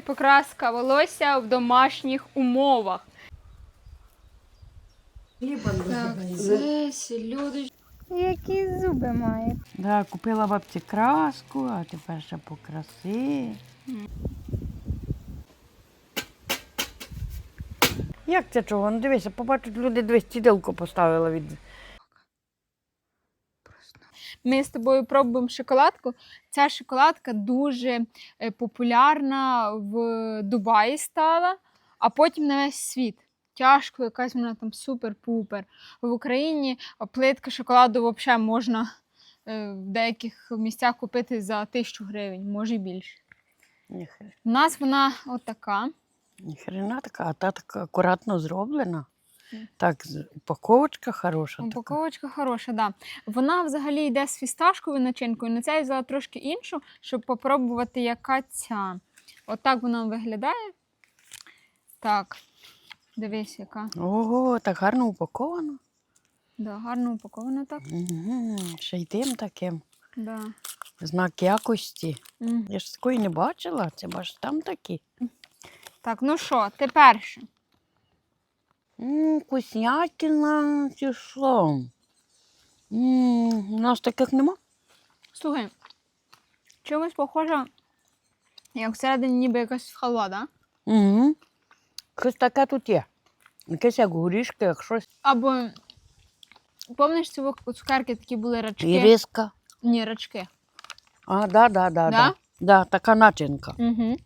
Покраска волосся в домашніх умовах. Так, це сільодич. Які зуби має. Да, купила бабці краску, а тепер ще покраси. Як це чого? Ну дивися, побачать люди дивись, цідилку поставила від. Ми з тобою пробуємо шоколадку. Ця шоколадка дуже е, популярна в Дубаї стала, а потім на весь світ. Тяжко, якась вона там супер-пупер. В Україні плитка шоколаду взагалі можна е, в деяких місцях купити за тисячу гривень, може і більше. Ніхрена, У нас вона отака. ніхрена така, а та така акуратно зроблена. Так, упаковочка хороша. Упаковочка хороша, да. Вона взагалі йде з фісташковою начинкою. На ця я взяла трошки іншу, щоб попробувати, яка ця. Отак вона виглядає. Так, дивись, яка. Ого, так гарно упаковано. Да, гарно упакована так. Угу. Ще й тим таким. Да. Знак якості. М. Я ж такої не бачила, це бач там такі. Так, ну що, тепер що? М, Вкуснятина чи що? У нас таких нема. Слухай, чомусь похоже, як всередині ніби якась халва, да? Угу. Щось таке тут є. Якесь як горішки, як щось. Або, помниш, ці цукерки такі були рачки? Іриска. Ні, рачки. А, да, да, да, Да? да. Да, така начинка. Угу.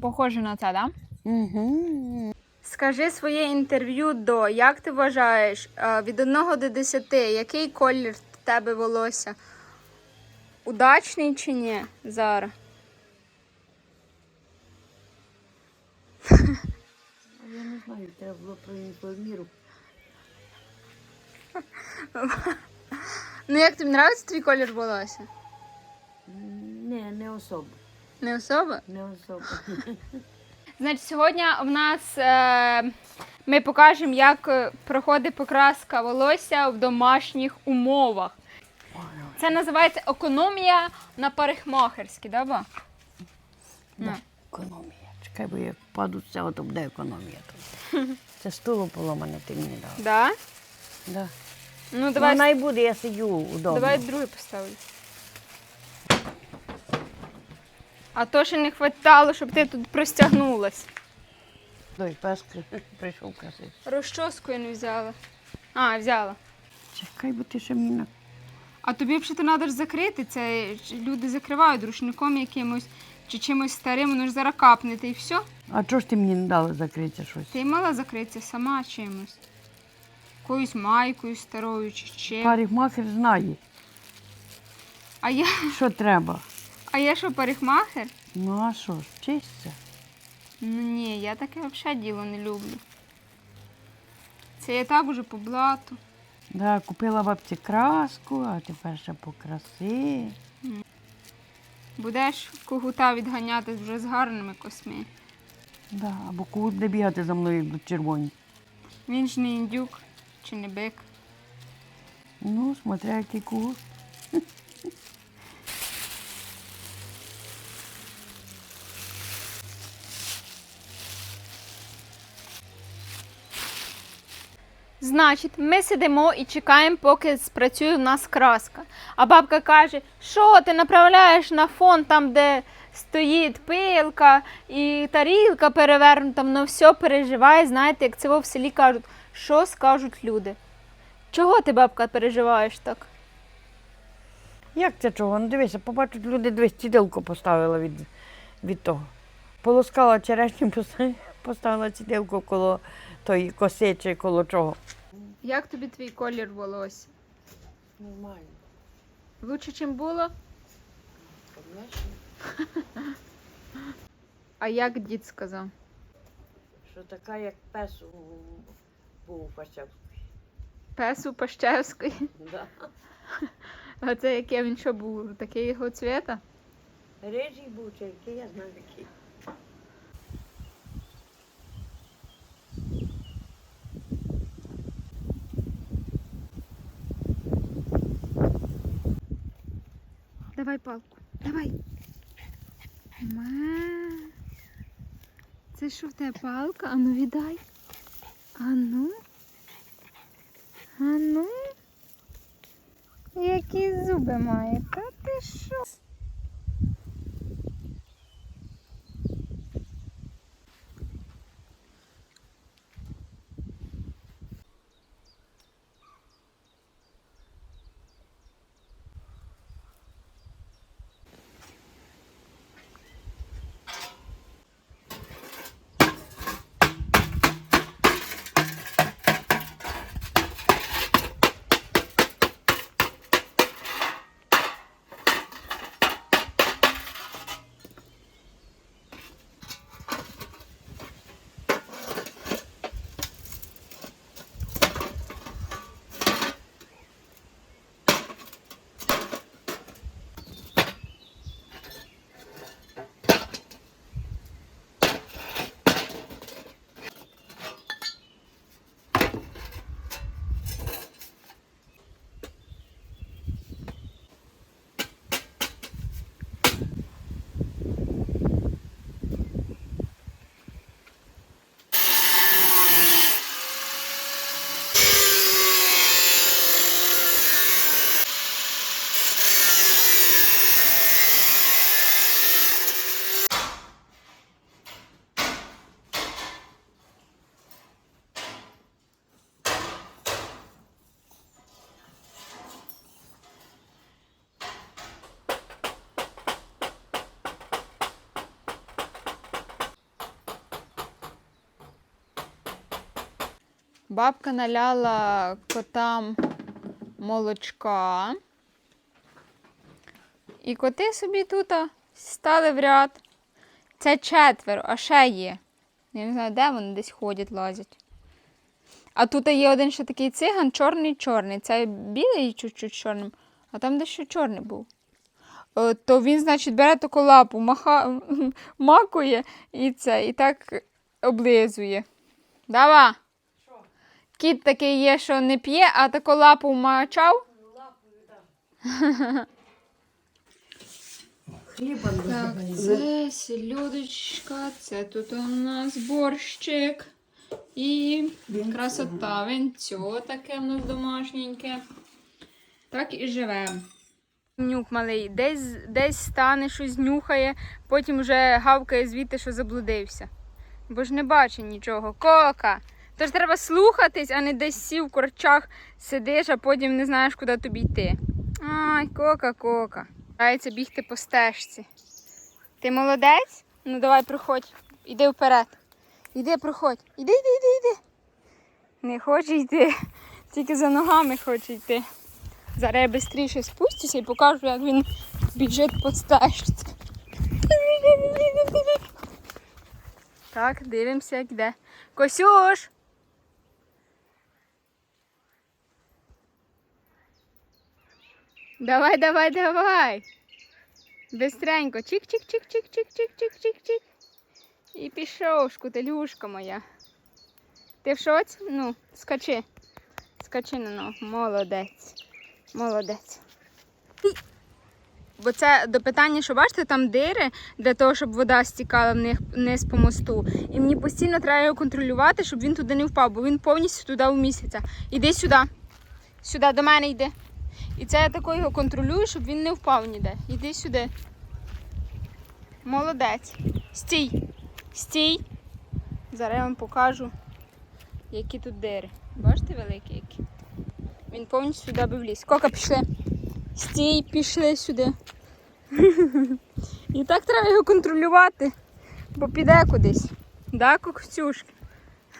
Похоже на це, да? Угу. Скажи своє інтерв'ю до. Як ти вважаєш, е, від 1 до 10, який колір в тебе волосся? Удачний чи ні зараз? Я не знаю, треба було про міру. Ну як тобі подобається твій колір волосся? Не, не особо. Не особа? Не особо. Значить, сьогодні в нас е, ми покажемо, як е, проходить покраска волосся в домашніх умовах. Це називається економія на парикмахерській, да, ба? Ну. Економія. Чекай, бо як падуть з цього, то буде економія. тут. Це стуло поломане ти мені дав. Да? Да. Ну, Давай. Вона й буде, я сидю удобно. давай другий поставлю. А то ще не хватало, щоб ти тут простягнулась. Той пес прийшов красивий. Розчоску я не взяла. А, взяла. Чекай, бо ти ще мені на... А тобі б взагалі треба ж закрити це. Люди закривають рушником якимось чи чимось старим, воно ж зараз капнете і все. А чого ж ти мені не дала закрити щось? Ти мала закритися сама чимось. Якоюсь майкою старою чи чим. Парикмахер знає, А я, що треба. А я що, парикмахер? Ну а що ж, вчишся? Ну ні, я таке взагалі діло не люблю. Це я так уже по блату. Да, купила бабці краску, а тепер ще покраси. Будеш когута відганяти вже з гарними косми. Да, або кого буде бігати за мною, як будуть червоні. Він ж не індюк чи не бик. Ну, смотря який кого. Значить, ми сидимо і чекаємо, поки спрацює в нас краска. А бабка каже, що ти направляєш на фон там, де стоїть пилка і тарілка перевернута, воно все переживає. Знаєте, як це в селі кажуть, що скажуть люди. Чого ти, бабка, переживаєш так? Як це чого? Ну дивися, побачать люди, дивись, цідилку поставила від, від того. Полоскала черешню, поста- поставила цідилку коло тої коси чи коло чого. Як тобі твій колір волосся? Нормально. Лучше, чим було? А як дід сказав? Що така, як пес у, був у Фащавській. Пес у Пащевської. Да. А це яке він що був? Такий його цвіта? Рижий був, чи який, я знаю який. Давай палку. Давай. Ма. Це що в тебе палка? Ану віддай. Ану. Ану. Які зуби має? Та ти що? Бабка наляла котам молочка. І коти собі тут стали в ряд. Це четверо, а ще є. Я не знаю, де вони десь ходять, лазять. А тут є один ще такий циган, чорний-чорний. Це білий чуть-чуть чорним, а там дещо чорний був. Е, То він, значить, бере таку лапу, маха... макує і це, і так облизує. Дава! Кіт такий є, що не п'є, а таку лапу мачав. Хліба Так, це сільодочка, це тут у нас борщик. І красота, венцьо таке в нас домашненьке. Так і живемо. Нюк малий, десь, десь стане, щось нюхає, потім вже гавкає звідти, що заблудився. Бо ж не бачить нічого. Кока! Тож треба слухатись, а не десь сів в корчах сидиш, а потім не знаєш, куди тобі йти. Ай, кока, кока. Старається бігти по стежці. Ти молодець? Ну давай проходь. Іди вперед. Іди, проходь. Іди, іди, іди, іди. Не хоче йти. Тільки за ногами хоче йти. Зараз я швидше спустюся і покажу, як він біжить по стежці. Так, дивимося, як йде. Косюш! Давай, давай, давай. Бистренько. Чик-чик-чик-чик-чик-чик-чик-чик-чик. І пішов, шкутелюшка моя. Ти в шоці? Ну, скачи. Скачи на ногу. Молодець. Молодець. Бо це до питання, що бачите, там дири для того, щоб вода стікала в них вниз по мосту. І мені постійно треба його контролювати, щоб він туди не впав, бо він повністю туди вміститься. Іди сюди. Сюди, до мене йди. І це я тако його контролюю, щоб він не впав ніде. Іди сюди. Молодець. Стій. Стій. Зараз я вам покажу, які тут дири. Бачите, великі які? Він повністю сюди би вліз. Кока пішли. Стій, пішли сюди. І так треба його контролювати, бо піде кудись. Да, кокцюшки?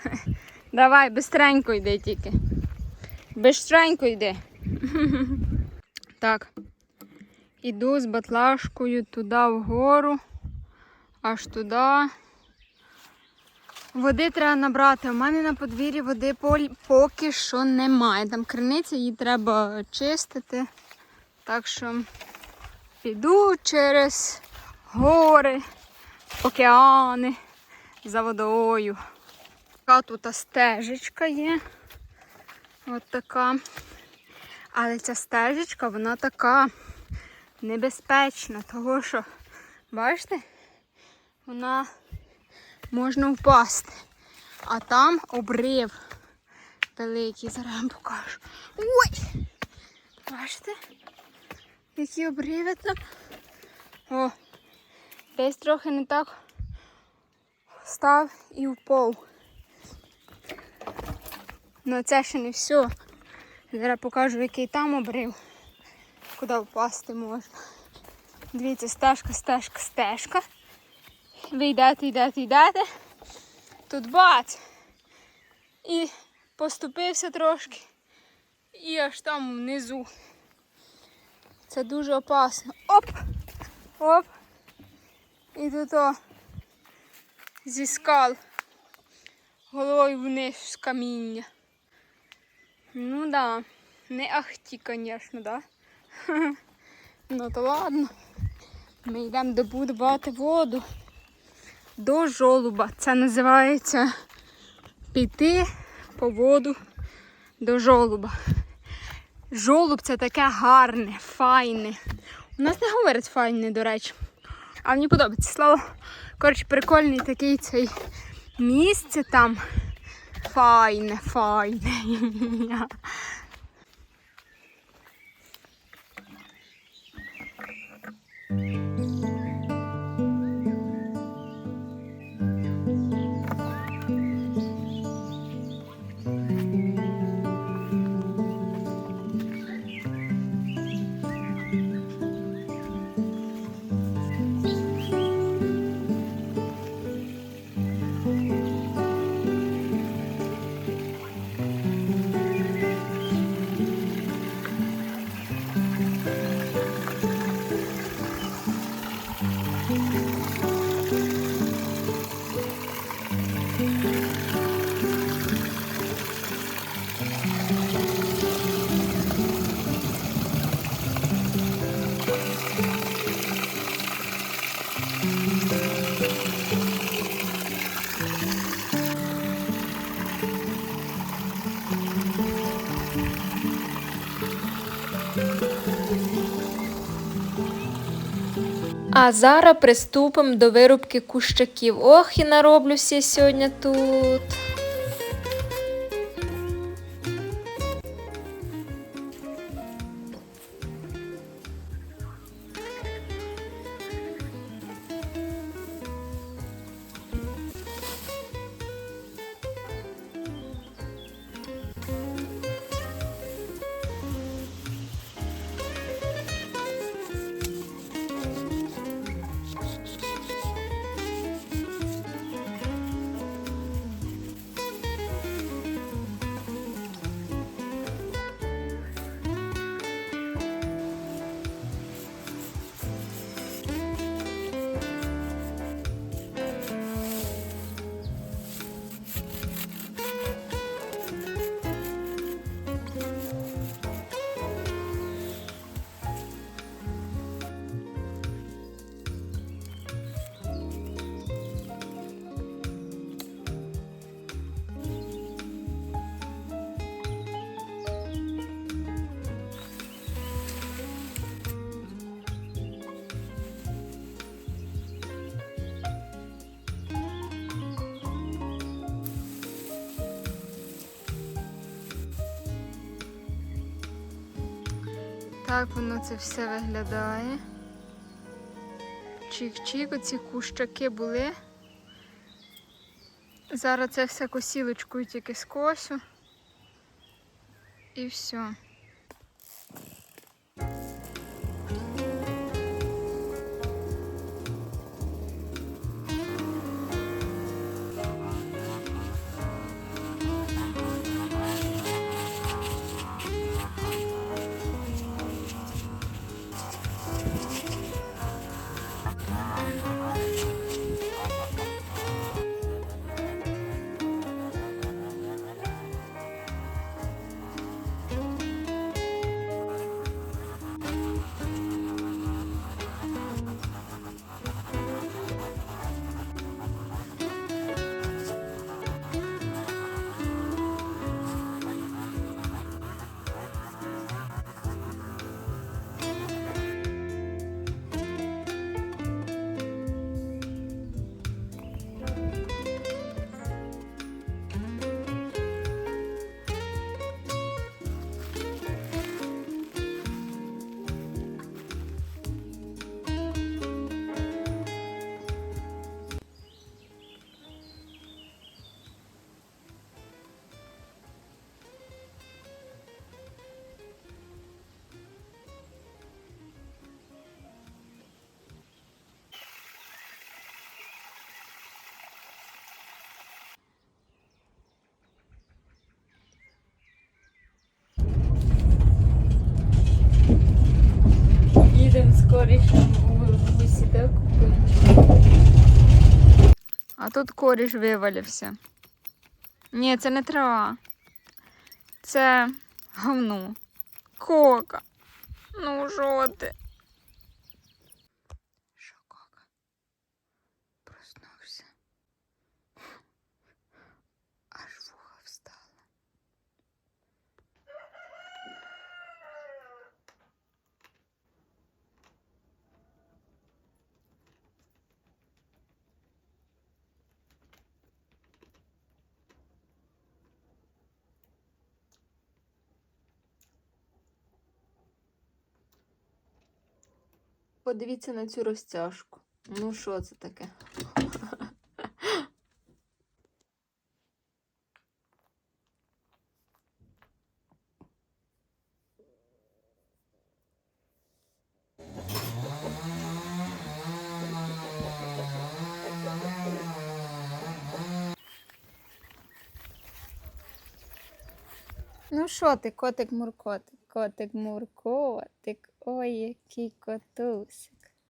Давай, бистренько йди тільки. Бистренько йди. Так. Іду з батлашкою туди вгору, аж туди. Води треба набрати. У мене на подвір'ї води поки що немає. Там криниця, її треба чистити. Так що піду через гори, океани за водою. Така тут стежечка є. От така. Але ця стежечка, вона така небезпечна, того що, бачите, вона можна впасти. А там обрив великий, зараз покажу. Ой! Бачите? Які обриви там. О, десь трохи не так став і впав. Ну це ще не все. Зараз покажу, який там обрив, куди впасти можна. Дивіться, стежка, стежка, стежка. Ви йдете, йдете, йдете. Тут бац. І поступився трошки. І аж там внизу. Це дуже опасно. Оп! Оп! І тут о, зі скал. Головою вниз з каміння. Ну да. Не ахті, звісно, да. Ну то ладно. Ми йдемо добудувати воду до жолуба. Це називається піти по воду до жолуба. Жолуб це таке гарне, файне. У нас не говорять файне, до речі. А мені подобається слово. Коротше, прикольний такий цей місце там. Файне, файне. А зараз приступимо до вирубки кущаків. Ох, і нароблюся сьогодні тут. Так воно це все виглядає. Чик-чик, оці кущаки були. Зараз це все косілочкою тільки скосю. І все. навіщо висіде купити. А тут коріш вивалився. Ні, це не трава. Це говно. Кока. Ну, жоти. Подивіться на цю розтяжку. Ну, що це таке? Ну що ти, котик муркотик, котик муркотик, ой, який котусик.